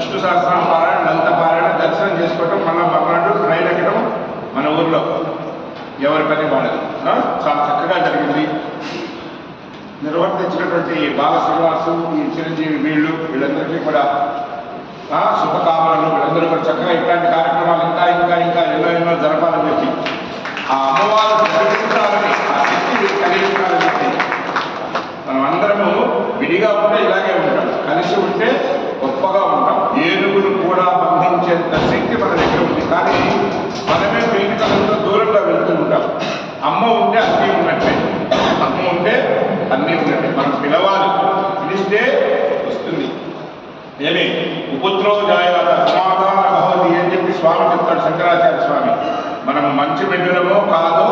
విష్ణు సహస్రం పారాయణ లలిత పారాయణ దర్శనం చేసుకోవటం మన మర్నాడు రైలు ఎక్కడం మన ఊర్లో. ఎవరి పని వాళ్ళు చాలా చక్కగా జరిగింది. నిర్వర్తించినటువంటి బాల శ్రీనివాసు ఈ చిరంజీవి వీళ్ళు వీళ్ళందరికీ కూడా శుభకామనలు. వీళ్ళందరూ కూడా చక్కగా ఇట్లాంటి కార్యక్రమాలు ఇంకా ఇంకా ఇంకా ఎన్నో ఎన్నో జరపాలని చెప్పి ఆ అమ్మవారు కలిగించాలని ఆ శక్తి చెప్పి మనం అందరము విడిగా ఉంటే ఇలాగే ఉంటాం. కలిసి ఉంటే ఏమి? ఉపద్రవ జాయత సమాధాన భవతి అని చెప్పి స్వామి చెప్తాడు శంకరాచార్య స్వామి. మనం మంచి బిడ్డలమో కాదో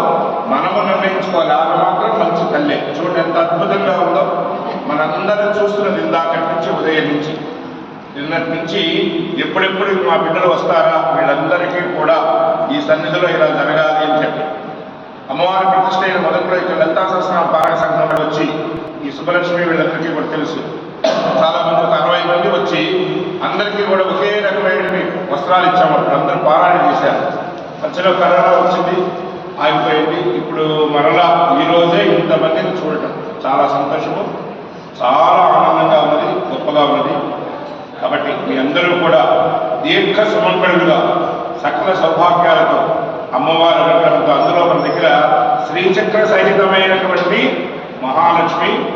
మనము నిర్ణయించుకోవాలి. ఆమె మాత్రం మంచి తల్లే. చూడండి ఎంత అద్భుతంగా ఉందో. మనందరం చూస్తున్నది ఇందాకటి నుంచి ఉదయం నుంచి. నిన్నటి నుంచి ఎప్పుడెప్పుడు మా బిడ్డలు వస్తారా? వీళ్ళందరికీ కూడా ఈ సన్నిధిలో ఇలా జరగాలి అని చెప్పి. అమ్మవారి ప్రతిష్ట అయిన మొదట్లో ఇక్కడ లలితా సహస్రనామ పారాయణ సంఘంలో వచ్చి ఈ సుబ్బలక్ష్మి వీళ్ళందరికీ కూడా తెలుసు చాలా మంది ఒక అరవై మంది వచ్చి అందరికీ కూడా ఒకే రకమైన వస్త్రాలు ఇచ్చాము. అప్పుడు అందరూ పారాయణ చేశారు. మధ్యలో కరోనా వచ్చింది ఆగిపోయింది. ఇప్పుడు మరలా ఈ రోజే ఇంతమందిని చూడటం. చాలా సంతోషము చాలా ఆనందంగా ఉన్నది గొప్పగా ఉన్నది. కాబట్టి మీ అందరూ కూడా దీర్ఘ సుమంగళులుగా సకల సౌభాగ్యాలతో అమ్మవారి అనుగ్రహంతో అందులో మన దగ్గర శ్రీచక్ర సహితమైనటువంటి మహాలక్ష్మి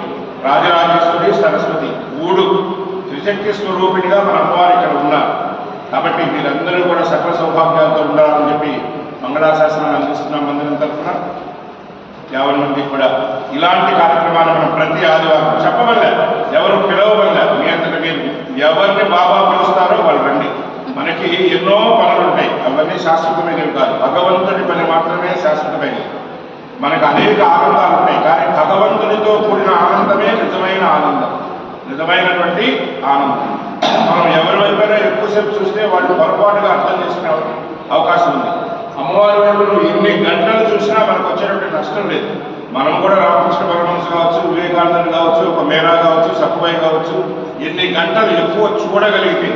రాజరాజేశ్వరి సరస్వతి మూడు శక్తి స్వరూపిణిగా మన అమ్మవారు ఇక్కడ ఉన్నారు. కాబట్టి వీళ్ళందరూ కూడా సకల సౌభాగ్యాలతో ఉండాలని చెప్పి మంగళాశాసనాన్ని అందిస్తున్నాం మందిరం తరఫున యాభై మంది కూడా ఇలాంటి కార్యక్రమాలు మనం ప్రతి ఆదివారం చెప్పవల్ల ఎవరు పిలవవల్ల మీ అంతటి మీరు ఎవరిని బాబా పిలుస్తారో వాళ్ళు రండి. మనకి ఎన్నో పనులు ఉంటాయి. అవన్నీ శాశ్వతమైనవి కాదు. భగవంతుడి పని మాత్రమే శాశ్వతమైనవి మనకు అనేక ఆనందాలు ఉంటాయి. కానీ భగవంతుడితో కూడిన ఆనందమే నిజమైన ఆనందం. నిజమైనటువంటి ఆనందం. మనం ఎవరి వైపైనా ఎక్కువసేపు చూస్తే వాళ్ళు పొరపాటుగా అర్థం చేసుకునే అవకాశం ఉంది. అమ్మవారి వైపు నువ్వు ఎన్ని గంటలు చూసినా మనకు వచ్చేటువంటి నష్టం లేదు. మనం కూడా రామకృష్ణ పరమహంస కావచ్చు వివేకానందుడు కావచ్చు ఒక మేరా కావచ్చు సక్కుబాయి కావచ్చు ఎన్ని గంటలు ఎక్కువ చూడగలిగితే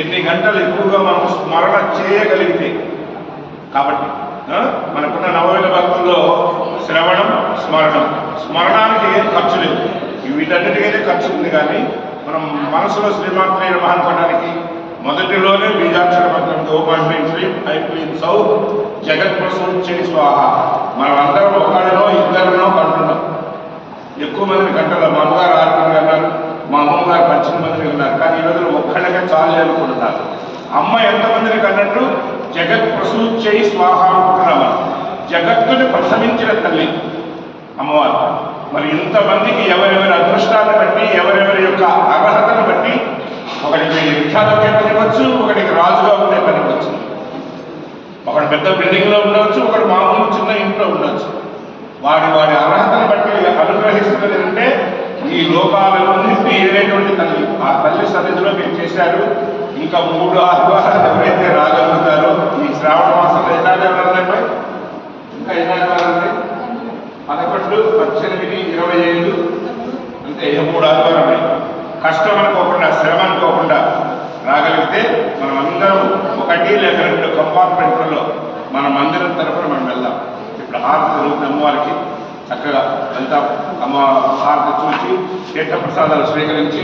ఎన్ని గంటలు ఎక్కువగా మనం స్మరణ చేయగలిగితే కాబట్టి మనకున్న నవవేల భక్తుల్లో శ్రవణం స్మరణం. స్మరణానికి ఏం ఖర్చు లేదు వీటన్నిటికైతే ఖర్చు ఉంది కానీ మనం మనసులో శ్రీమాత్రైన మహానుకోవడానికి మొదటిలోనే బీజాక్షర మంత్రం ఓపాయింట్ శ్రీ ఐ సౌ జగత్ ప్రసూచే స్వాహ. మనం అందరం ఒకరినో ఇద్దరినో కంటున్నాం. ఎక్కువ మందిని కంటారు మా అమ్మగారు ఆరు మంది అన్నారు మా అమ్మగారు పద్దెనిమిది మందిని ఉన్నారు కానీ ఈ రోజున ఒక్కళ్ళకే చాలు అనుకుంటున్నారు అమ్మ ఎంతమందిని కన్నట్టు? జగత్ ప్రసూచై స్వాహ అనుకుంటున్నాం జగత్తుని ప్రసవించిన తల్లి అమ్మవారు. మరి ఇంతమందికి ఎవరెవరి అదృష్టాన్ని బట్టి ఎవరెవరి యొక్క అర్హతను బట్టి ఒకడికి విఖ్యాతకే పనివచ్చు ఒకడికి రాజుగా ఉండే పనివచ్చు ఒకడు పెద్ద బిల్డింగ్లో ఉండవచ్చు ఒకడు మామూలు చిన్న ఇంట్లో ఉండవచ్చు. వాడి వాడి అర్హతను బట్టి అనుగ్రహిస్తున్నది అంటే ఈ లోకాలన్నింటినీ ఏదైనటువంటి తల్లి. ఆ తల్లి సన్నిధిలో మీరు చేశారు. ఇంకా మూడు ఆహ్వానాలు ఎవరైతే రాగలుగుతారో ఈ శ్రావణ మాసంలో ఎన్నాళ్ళు ఎవరన్నా ఇంకా ఎన్నాళ్ళు పన్నెండు పద్దెనిమిది ఇరవై ఐదు అంటే మూడు ఆదివారమే కష్టం అనుకోకుండా శ్రమ అనుకోకుండా రాగలిగితే మనం అందరం ఒకటి లేక రెండు కంపార్ట్మెంట్లలో మన మందిరం తరఫున మనం వెళ్దాం. ఇప్పుడు హారతి జరుగుతుంది అమ్మవారికి. చక్కగా వెళ్తాం. అమ్మ హారతి చూసి తీర్థ ప్రసాదాలు స్వీకరించి